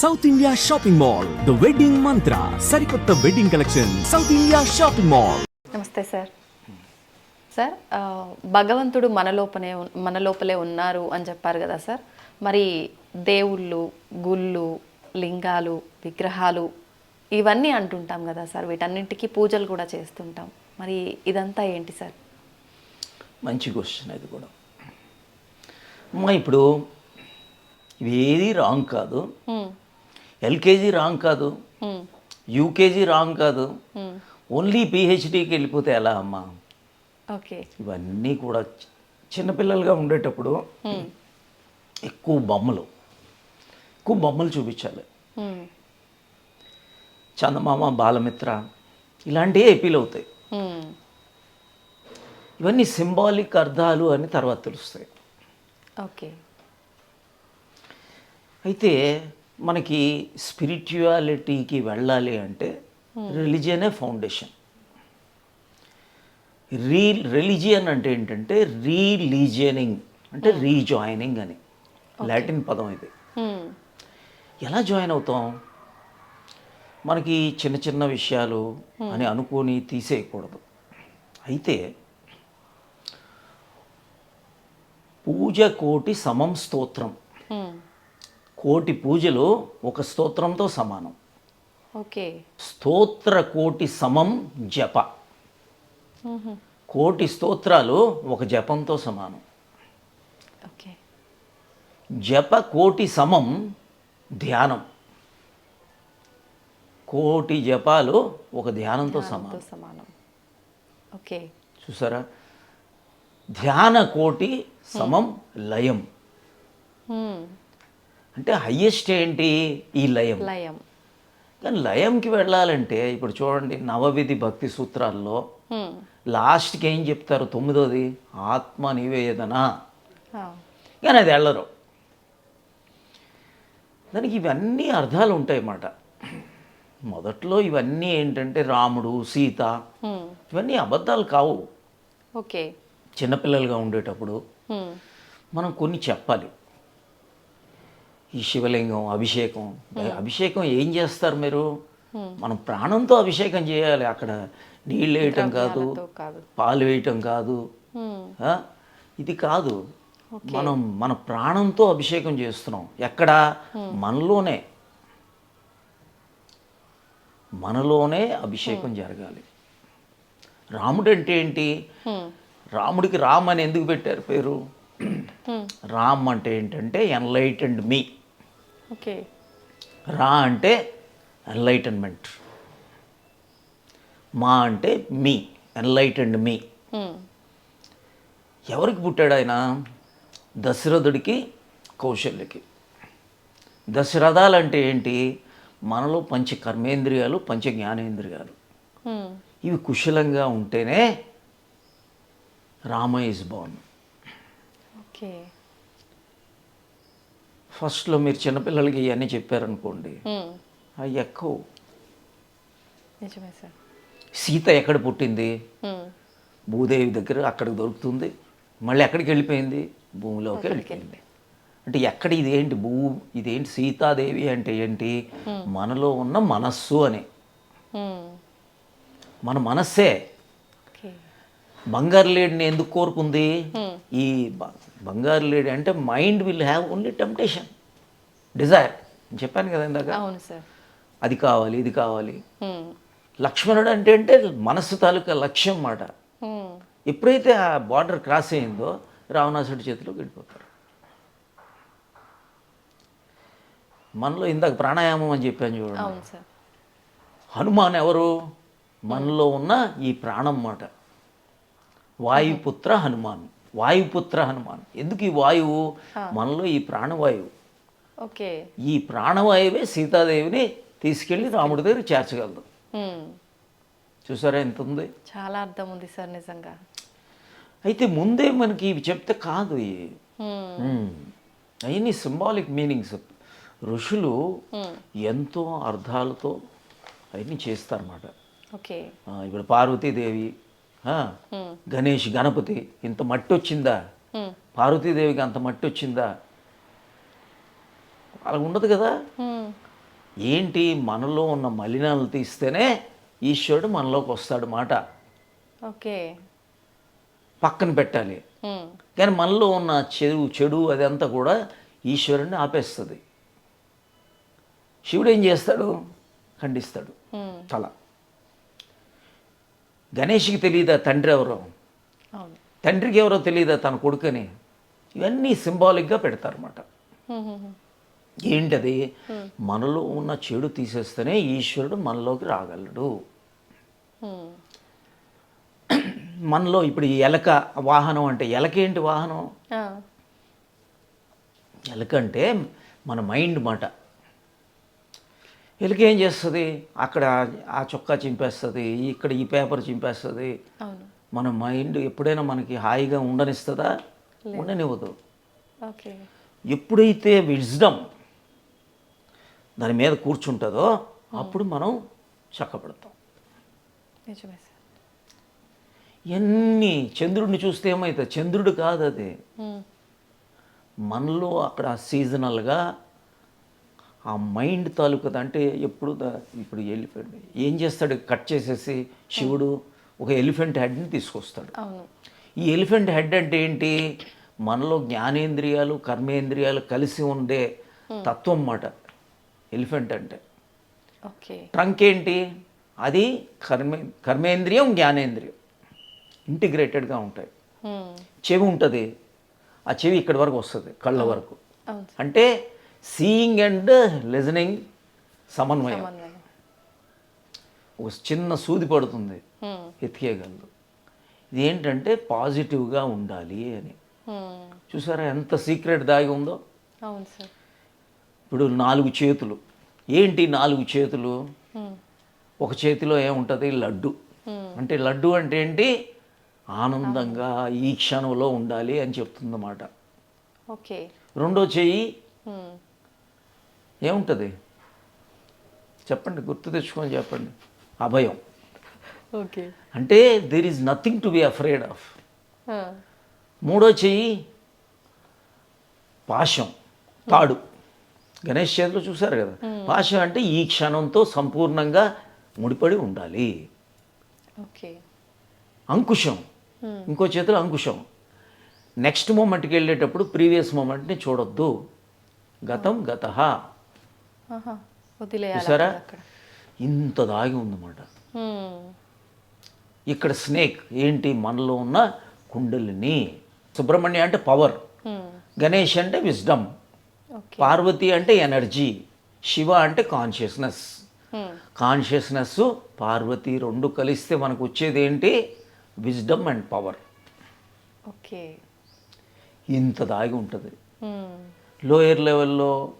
South India shopping mall the wedding Mantra సరికొత్త wedding collection South India shopping mall నమస్తే sir sir భగవంతుడు మన లోపనే ఉన్- మన లోపలే ఉన్నారు అని చెప్పారు కదా సార్ మరి దేవుళ్ళు గుళ్ళు లింగాలు విగ్రహాలు ఇవన్నీ అంటుంటాం కదా సార్ వీటన్నింటికి పూజలు కూడా చేస్తుంటాం. మరి ఇదంతా ఏంటి సార్ మంచి క్వశ్చన్ అది కూడా. అమ్మా ఇప్పుడు ఇవి ఏది రాంగ్ కాదు. హ్మ్, ఎల్కేజీ రాంగ్ కాదు. యూకేజీ రాంగ్ కాదు. ఓన్లీ పిహెచ్డికి వెళ్ళిపోతే ఎలా అమ్మా? ఓకే. ఇవన్నీ కూడా చిన్నపిల్లలుగా ఉండేటప్పుడు ఎక్కువ బొమ్మలు. ఎక్కువ బొమ్మలు చూపించాలి. చందమామ బాలమిత్ర ఇలాంటివే అపీల్ అవుతాయి. ఇవన్నీ సింబాలిక్ అర్థాలు అని తర్వాత తెలుస్తాయి. ఓకే. అయితే మనకి స్పిరిచువాలిటీకి వెళ్ళాలి అంటే రిలీజియనే ఫౌండేషన్. రీ రిలీజియన్ అంటే ఏంటంటే రీలీజియనింగ్ అంటే రీజాయినింగ్ అని. లాటిన్ పదం ఇది. హ్మ్, ఎలా జాయిన్ అవుతాం? మనకి చిన్న చిన్న విషయాలు అని అనుకొని తీసేయకూడదు. అయితే పూజ కోటి సమం స్తోత్రం. కోటి పూజలు ఒక స్తోత్రంతో సమానం. ఓకే. స్తోత్ర కోటి సమం జప. కోటి స్తోత్రాలు ఒక జపంతో సమానం. ఓకే. జప కోటి సమం ధ్యానం. కోటి జపాలు ఒక ధ్యానంతో సమానం. సమానం. ఓకే. చూసారా? ధ్యాన కోటి సమం లయం. అంటే హయ్యెస్ట్ ఏంటి? ఈ లయం. లయం. కానీ లయంకి వెళ్ళాలంటే ఇప్పుడు చూడండి నవవిధి భక్తి సూత్రాల్లో. లాస్ట్కి ఏం చెప్తారు? తొమ్మిదోది ఆత్మ నివేదన. కానీ అది వెళ్ళరు. దానికి ఇవన్నీ అర్థాలు ఉంటాయి అన్నమాట. మొదట్లో ఇవన్నీ ఏంటంటే రాముడు సీత. ఇవన్నీ అబద్ధాలు కావు. ఓకే. చిన్నపిల్లలుగా ఉండేటప్పుడు. మనం కొన్ని చెప్పాలి. ఈ శివలింగం అభిషేకం. అభిషేకం ఏం చేస్తారు మీరు? మనం ప్రాణంతో అభిషేకం చేయాలి. అక్కడ నీళ్ళు వేయటం కాదు పాలు వేయటం కాదు. ఆ? ఇది కాదు. మనం మన ప్రాణంతో అభిషేకం చేస్తున్నాం. ఎక్కడ? మనలోనే. మనలోనే అభిషేకం జరగాలి. రాముడు అంటే ఏంటి. రాముడికి రామ్ అని ఎందుకు పెట్టారు పేరు. రామ్ అంటే ఏంటంటే ఎన్లైటెండ్ మీ ఓకే. రా అంటే ఎన్లైటన్మెంట్ మా అంటే మీ ఎన్లైటెండ్ మీ. ఎవరికి పుట్టాడు ఆయన? దశరథుడికి కౌశల్యకి. దశరథాలు అంటే ఏంటి? మనలో పంచ కర్మేంద్రియాలు పంచ జ్ఞానేంద్రియాలు. హ్మ్. ఇవి కుశలంగా ఉంటేనే రామ ఇస్ బాన్ ఓకే. ఫస్ట్లో మీరు చిన్నపిల్లలకి ఇవన్నీ చెప్పారనుకోండి. అవి ఎక్కువ. నిజమే సార్. సీత ఎక్కడ పుట్టింది. భూదేవి దగ్గర అక్కడికి దొరుకుతుంది. మళ్ళీ ఎక్కడికి వెళ్ళిపోయింది? భూమిలోకి వెళ్ళిపోయింది. అంటే ఎక్కడ ఇదేంటి భూ ఇదేంటి సీతాదేవి అంటే ఏంటి? మనలో ఉన్న మనస్సు అని. మన మనస్సే. బంగారు లేడిని ఎందుకు కోరుకుంది? ఈ బంగారు లేడి అంటే mind will have only temptation desire. చెప్పాను కదా ఇందాక? అవును సార్. అది కావాలి ఇది కావాలి. లక్ష్మణుడు అంటే అంటే మనస్సు తాలూకా లక్ష్యం మాట. ఎప్పుడైతే ఆ బార్డర్ క్రాస్ అయిందో రావణాసుడి చేతిలోకి వెళ్ళిపోతారు మనలో ఇందాక ప్రాణాయామం అని చెప్పాను చూడండి. హనుమాన్ ఎవరు? మనలో ఉన్న ఈ ప్రాణం మాట వాయుపుత్ర హనుమాన్. వాయుపుత్ర హనుమాన్. ఎందుకు ఈ వాయువు? మనలో ఈ ప్రాణవాయువు. ఓకే. ఈ ప్రాణవాయువే సీతాదేవిని తీసుకెళ్ళి రాముడి దగ్గర చేర్చగలదు. చూసారా ఎంత ఉంది? చాలా అర్థం ఉంది సార్ నిజంగా. అయితే ముందే మనకి ఇవి చెప్తే కాదు ఇవి. అవన్నీ సింబాలిక్ మీనింగ్స్ ఋషులు. ఎంతో అర్థాలతో అవన్నీ చేస్తారన్నమాట. ఓకే. ఇప్పుడు పార్వతీదేవి. గణేష్ గణపతి ఇంత మట్టి వచ్చిందా. పార్వతీదేవికి అంత మట్టి వచ్చిందా అలా ఉండదు కదా. ఏంటి మనలో ఉన్న మలినాలు తీస్తేనే ఈశ్వరుడు మనలోకి వస్తాడు మాట. ఓకే. పక్కన పెట్టాలి. కానీ మనలో ఉన్న చెడు చెడు అదంతా కూడా ఈశ్వరుణ్ణి ఆపేస్తుంది. శివుడు ఏం చేస్తాడు? ఖండిస్తాడు. తల గణేష్కి తెలియదా తండ్రి ఎవరో? తండ్రికి ఎవరో తెలియదా తన కొడుకని? ఇవన్నీ సింబాలిక్గా పెడతారన్నమాట. ఏంటది? మనలో ఉన్న చెడు తీసేస్తేనే ఈశ్వరుడు మనలోకి రాగలడు. మనలో ఇప్పుడు ఈ ఎలక వాహనం అంటే ఎలక ఏంటి వాహనం? ఎలక అంటే మన మైండ్ మాట. ఎలుక ఏం చేస్తుంది? అక్కడ ఆ చొక్కా చింపేస్తుంది ఇక్కడ ఈ పేపర్ చింపేస్తుంది. మన మైండ్ ఎప్పుడైనా మనకి హాయిగా ఉండనిస్తుందా? ఉండనివ్వదు. ఎప్పుడైతే విజ్డమ్ దాని మీద కూర్చుంటుందో అప్పుడు మనం చక్కబడతాం. ఎన్ని చంద్రుడిని చూస్తే ఏమవుతుంది చంద్రుడు కాదు అది మనలో అక్కడ సీజనల్గా ఆ మైండ్ తాలూకది అంటే ఎప్పుడు ఇప్పుడు ఎలిఫెంట్ ఏం చేస్తాడు? కట్ చేసేసి శివుడు ఒక ఎలిఫెంట్ హెడ్ని తీసుకొస్తాడు. ఈ ఎలిఫెంట్ హెడ్ అంటే ఏంటి? మనలో జ్ఞానేంద్రియాలు కర్మేంద్రియాలు కలిసి ఉండే తత్వం అన్నమాట ఎలిఫెంట్ అంటే. ట్రంక్ ఏంటి? అది కర్మే కర్మేంద్రియం జ్ఞానేంద్రియం ఇంటిగ్రేటెడ్గా ఉంటాయి. చెవి ఉంటుంది. ఆ చెవి ఇక్కడి వరకు వస్తుంది కళ్ళ వరకు. అంటే సీయింగ్ అండ్ లిజనింగ్ సమన్వయం. ఒక చిన్న సూది పడుతుంది. ఎతికేయగలదు ఇది ఏంటంటే పాజిటివ్గా ఉండాలి అని. చూసారా ఎంత సీక్రెట్ దాగి ఉందో? ఇప్పుడు నాలుగు చేతులు. ఏంటి నాలుగు చేతులు? ఒక చేతిలో ఏముంటుంది? లడ్డు. అంటే లడ్డు అంటే ఏంటి? ఆనందంగా ఈ క్షణంలో ఉండాలి అని చెప్తుందన్నమాట. ఓకే. రెండో చెయ్యి ఉమ్, ఏముంటుంది? చెప్పండి గుర్తు తెచ్చుకొని చెప్పండి. అభయం. ఓకే. అంటే there is nothing to be afraid of మూడో చెయ్యి పాశం తాడు. గణేష్ చేతిలో చూశారు కదా? పాశం అంటే ఈ క్షణంతో సంపూర్ణంగా ముడిపడి ఉండాలి. ఓకే. అంకుశం. ఇంకో చేతిలో అంకుశం. నెక్స్ట్ మూమెంట్కి వెళ్ళేటప్పుడు ప్రీవియస్ మూమెంట్ని చూడొద్దు. గతం గత. చూసారా? ఇంత దాగి ఉందన్నమాట. ఇక్కడ స్నేక్ ఏంటి మనలో ఉన్న కుండలిని. సుబ్రహ్మణ్య అంటే పవర్. గణేష్ అంటే విజ్డమ్. పార్వతి అంటే ఎనర్జీ. శివ అంటే కాన్షియస్నెస్. కాన్షియస్నెస్ పార్వతి రెండు కలిస్తే మనకు వచ్చేది ఏంటి విజ్డమ్ అండ్ పవర్. ఓకే. ఇంత దాగి ఉంటుంది. లోయర్ లెవెల్లో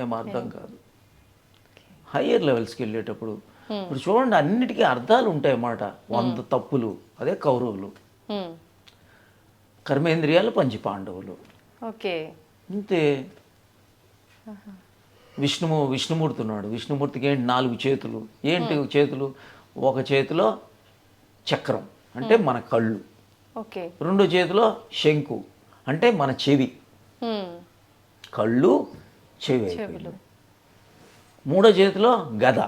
ఏం అర్థం కాదు. హయ్యర్ లెవెల్స్కి వెళ్ళేటప్పుడు ఇప్పుడు చూడండి అన్నిటికీ అర్థాలు ఉంటాయి అన్నమాట. వంద తప్పులు అదే కౌరవులు. ఉమ్, కర్మేంద్రియాలు పంచి పాండవులు. ఓకే అంతే విష్ణుము విష్ణుమూర్తి ఉన్నాడు. విష్ణుమూర్తికి ఏంటి? నాలుగు చేతులు. ఏంటి చేతులు? ఒక చేతిలో చక్రం అంటే మన కళ్ళు. ఓకే రెండో చేతిలో శంకు అంటే మన చెవి. కళ్ళు చెవి అయిపోయింది. మూడో చేతిలో గద.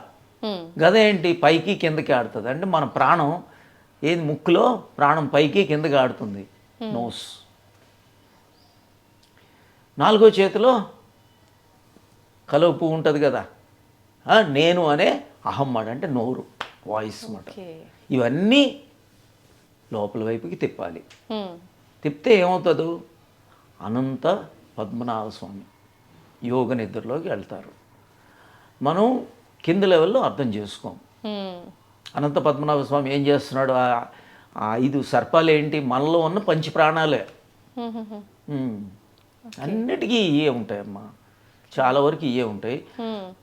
గద ఏంటి? పైకి కిందకి ఆడుతుంది. అంటే మన ప్రాణం ఏది? ముక్కులో ప్రాణం పైకి కిందకి ఆడుతుంది. నోస్. నాలుగో చేతిలో కలువ పువ్వు ఉంటుంది కదా. నేను అనే అహం మాట. అంటే నోరు. వాయిస్ మాట. ఇవన్నీ లోపల వైపుకి తిప్పాలి. తిప్పితే ఏమవుతుందో? అనంత పద్మనాభ స్వామి యోగ నిద్రలోకి వెళ్తారు. మనం కింద లెవెల్లో అర్థం చేసుకోం. అనంత పద్మనాభ స్వామి ఏం చేస్తున్నాడు? ఆ- ఐదు సర్పాలు ఏంటి? మనలో ఉన్న పంచి ప్రాణాలే. అన్నిటికీ ఇవే ఉంటాయమ్మా. చాలా వరకు ఇవే ఉంటాయి.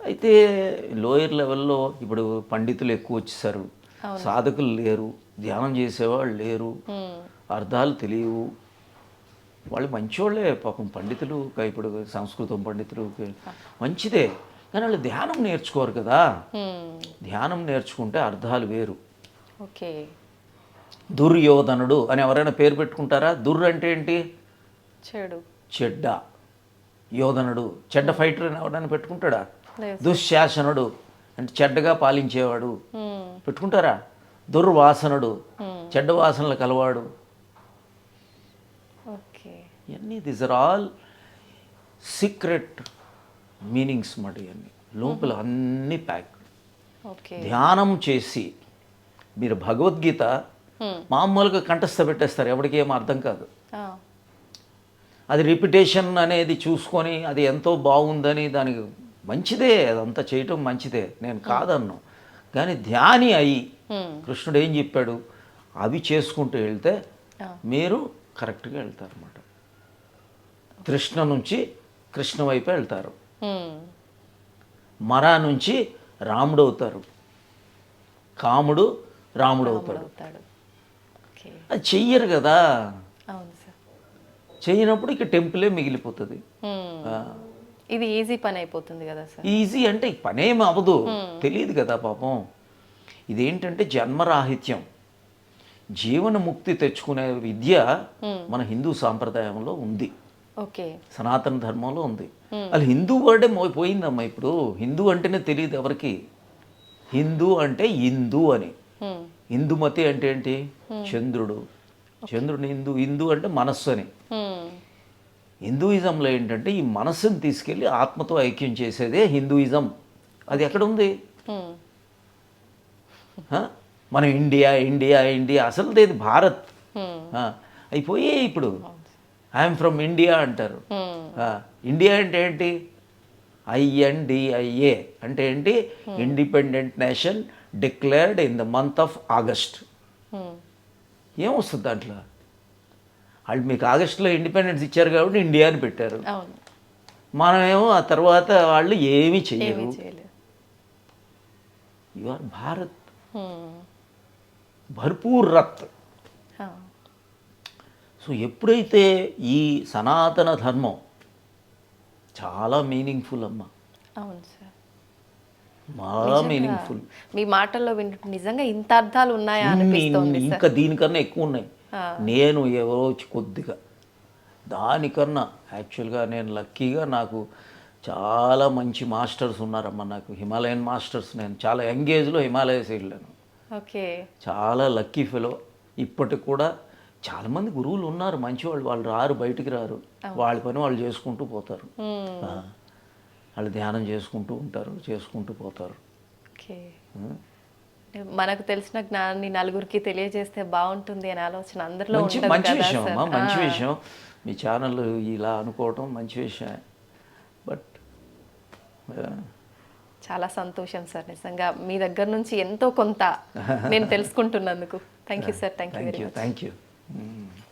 అయితే లోయర్ లెవెల్లో ఇప్పుడు పండితులు ఎక్కువ వచ్చేసారు. సాధకులు లేరు. ధ్యానం చేసేవాళ్ళు లేరు. అర్థాలు తెలియవు. వాళ్ళు మంచోళ్ళే పాపం పండితులు ఇప్పుడు సంస్కృతం పండితులు మంచిదే. కానీ వాళ్ళు ధ్యానం నేర్చుకోరు కదా. ధ్యానం నేర్చుకుంటే అర్థాలు వేరు. ఓకే. దుర్యోధనుడు అని ఎవరైనా పేరు పెట్టుకుంటారా? దుర్ అంటే ఏంటి? చెడు. చెడ్డ. యోధనుడు. చెడ్డ ఫైటర్ అని ఎవరైనా పెట్టుకుంటాడా? దుశ్శాసనుడు. అంటే చెడ్డగా పాలించేవాడు. పెట్టుకుంటారా? దుర్వాసనుడు. చెడ్డ వాసనలు కలవాడు. ఇవన్నీ this are all secret meanings మాట ఇవన్నీ. లోపల అన్ని ప్యాక్ ఓకే. ధ్యానం చేసి మీరు భగవద్గీత మామూలుగా కంఠస్థ పెట్టేస్తారు ఎవరికి ఏం అర్థం కాదు. అది రిపిటేషన్ అనేది చూసుకొని అది ఎంతో బాగుందని దానికి మంచిదే అదంతా చేయటం మంచిదే. నేను కాదన్ను. కానీ ధ్యాని అయి కృష్ణుడు ఏం చెప్పాడు? అవి చేసుకుంటూ వెళ్తే మీరు కరెక్ట్గా వెళ్తారు అన్నమాట కృష్ణ నుంచి కృష్ణ వైపు వెళ్తారు. మరా నుంచి రాముడు అవుతారు. కాముడు రాముడు అవుతాడు. అది చెయ్యరు కదా. చెయ్యనప్పుడు ఇక టెంపులే మిగిలిపోతుంది. ఇది ఈజీ పని అయిపోతుంది కదా సార్. ఈజీ అంటే పనేం అవ్వదు. తెలియదు కదా పాపం. ఇదేంటంటే జన్మరాహిత్యం. జీవన ముక్తి తెచ్చుకునే విద్య మన హిందూ సాంప్రదాయంలో ఉంది. సనాతన ధర్మంలో ఉంది. అది హిందూ వర్డే పోయిందమ్మా ఇప్పుడు. హిందూ అంటేనే తెలియదు ఎవరికి. హిందూ అంటే ఇందు అని. హ్మ్, ఇందుమతి అంటే ఏంటి? చంద్రుడు. చంద్రుడు హిందూ హిందూ అంటే మనస్సు అని. హిందూయిజంలో ఏంటంటే ఈ మనస్సును తీసుకెళ్ళి ఆత్మతో ఐక్యం చేసేదే హిందూయిజం. అది ఎక్కడ ఉంది? మనం ఇండియా ఇండియా ఇండియా. అసలు ఇది భారత్. అయిపోయే ఇప్పుడు. ఐఎమ్ ఫ్రమ్ ఇండియా అంటారు. ఆ, ఇండియా అంటే ఏంటి? I N D I A. అంటే ఏంటి? Independent nation declared in the month of August. ఏమొస్తుంది దాంట్లో? వాళ్ళు మీకు ఆగస్టులో ఇండిపెండెన్స్ ఇచ్చారు కాబట్టి ఇండియా అని పెట్టారు మనమేమో ఆ తర్వాత వాళ్ళు ఏమీ చేయలేదు. You are Bharat. భర్పూర్ రత్. సో ఎప్పుడైతే ఈ సనాతన ధర్మం చాలా మీనింగ్ఫుల్ అమ్మ. అవును సార్. చాలా మీనింగ్ఫుల్ మీ మాటల్లో వింటుంటే నిజంగా ఇంత అర్థాలు ఉన్నాయా అనిపిస్తోంది ఇంకా దీనికన్నా ఎక్కువ ఉన్నాయి. నేను ఎవరో కొద్దిగా దానికన్నా యాక్చువల్గా నేను లక్కీగా నాకు చాలా మంచి మాస్టర్స్ ఉన్నారమ్మా నాకు. హిమాలయన్ మాస్టర్స్ నేను చాలా యంగ్ ఏజ్లో హిమాలయస్ వెళ్ళాను. ఓకే. చాలా లక్కీ ఫెలో ఇప్పటికి కూడా చాలామంది గురువులు ఉన్నారు మంచివాళ్ళు వాళ్ళు రారు బయటికి రారు. వాళ్ళ పని వాళ్ళు చేసుకుంటూ పోతారు. వాళ్ళు ధ్యానం చేసుకుంటూ ఉంటారు చేసుకుంటూ పోతారు. ఓకే. మనకు తెలిసిన జ్ఞానాన్ని నలుగురికి తెలియజేస్తే బాగుంటుంది అనే ఆలోచన అందరిలో మంచి మంచి విషయం అమ్మా మంచి విషయం. మీ ఛానల్ ఇలా అనుకోవటం మంచి విషయమే బట్ చాలా సంతోషం సార్ నిజంగా మీ దగ్గర నుంచి ఎంతో కొంత నేను తెలుసుకుంటున్నందుకు. Thank you sir thank you thank you much thank you